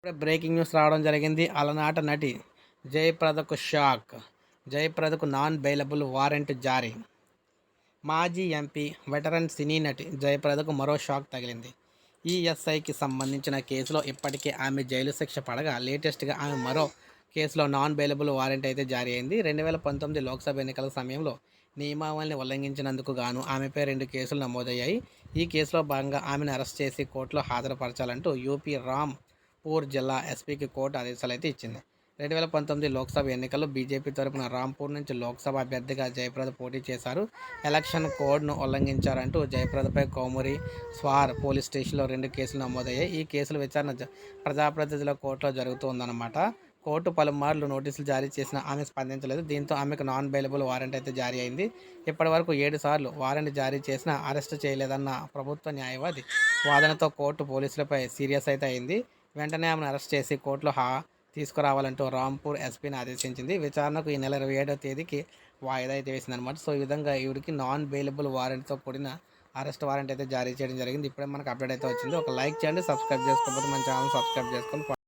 ఇప్పుడే breaking news రావడం జరిగింది. అలనాట నటి జయప్రదకు షాక్. జయప్రదకు నాన్ బెయిలబుల్ వారెంట్ జారీ. మాజీ ఎంపీ వెటరన్ సినీ నటి జయప్రదకు మరో షాక్ తగిలింది. ఈఎస్ఐకి సంబంధించిన కేసులో ఇప్పటికే ఆమె జైలు శిక్ష పడగా లేటెస్ట్గా ఆమె మరో కేసులో నాన్ బెయిలబుల్ వారెంట్ అయితే జారీ అయింది. రెండు వేల పంతొమ్మిది లోక్సభ ఎన్నికల సమయంలో నియమావళిని ఉల్లంఘించినందుకు గాను ఆమెపై రెండు కేసులు నమోదయ్యాయి. ఈ కేసులో భాగంగా ఆమెను అరెస్ట్ చేసి కోర్టులో హాజరుపరచాలంటూ యూపీ రామ్ పూర్ జిల్లా ఎస్పీకి కోర్టు ఆదేశాలు అయితే ఇచ్చింది. రెండు వేల పంతొమ్మిది లోక్సభ ఎన్నికల్లో బీజేపీ తరపున రాంపూర్ నుంచి లోక్సభ అభ్యర్థిగా జయప్రద పోటీ చేశారు. ఎలక్షన్ కోడ్ను ఉల్లంఘించారంటూ జయప్రదపై కౌమురి స్వార్ పోలీస్ స్టేషన్లో రెండు కేసులు నమోదయ్యాయి. ఈ కేసుల విచారణ ప్రజాప్రతినిధుల కోర్టులో జరుగుతుందన్నమాట. కోర్టు పలుమార్లు నోటీసులు జారీ చేసిన ఆమె స్పందించలేదు. దీంతో ఆమెకు నాన్ బెయిలబుల్ వారెంట్ అయితే జారీ అయింది. ఇప్పటి వరకు ఏడు సార్లు వారెంట్ జారీ చేసినా అరెస్ట్ చేయలేదన్న ప్రభుత్వ న్యాయవాది వాదనతో కోర్టు పోలీసులపై సీరియస్ అయితే అయింది. వెంటనే ఆమెను అరెస్ట్ చేసి కోర్టులో హా తీసుకురావాలంటూ రాంపూర్ ఎస్పీని ఆదేశించింది. విచారణకు ఈ నెల ఇరవై ఏడవ తేదీకి వాయిదా అయితే వేసిందనమాట సో ఈ విధంగా ఈవిడికి నాన్ బెయిలబుల్ వారెంట్తో కూడిన అరెస్ట్ వారెంట్ అయితే జారీ చేయడం జరిగింది. ఇప్పుడే మనకు అప్డేట్ అయితే వచ్చింది. ఒక లైక్ చేయండి సబ్స్క్రైబ్ చేసుకోకపోతే మన ఛానల్ సబ్స్క్రైబ్ చేసుకొని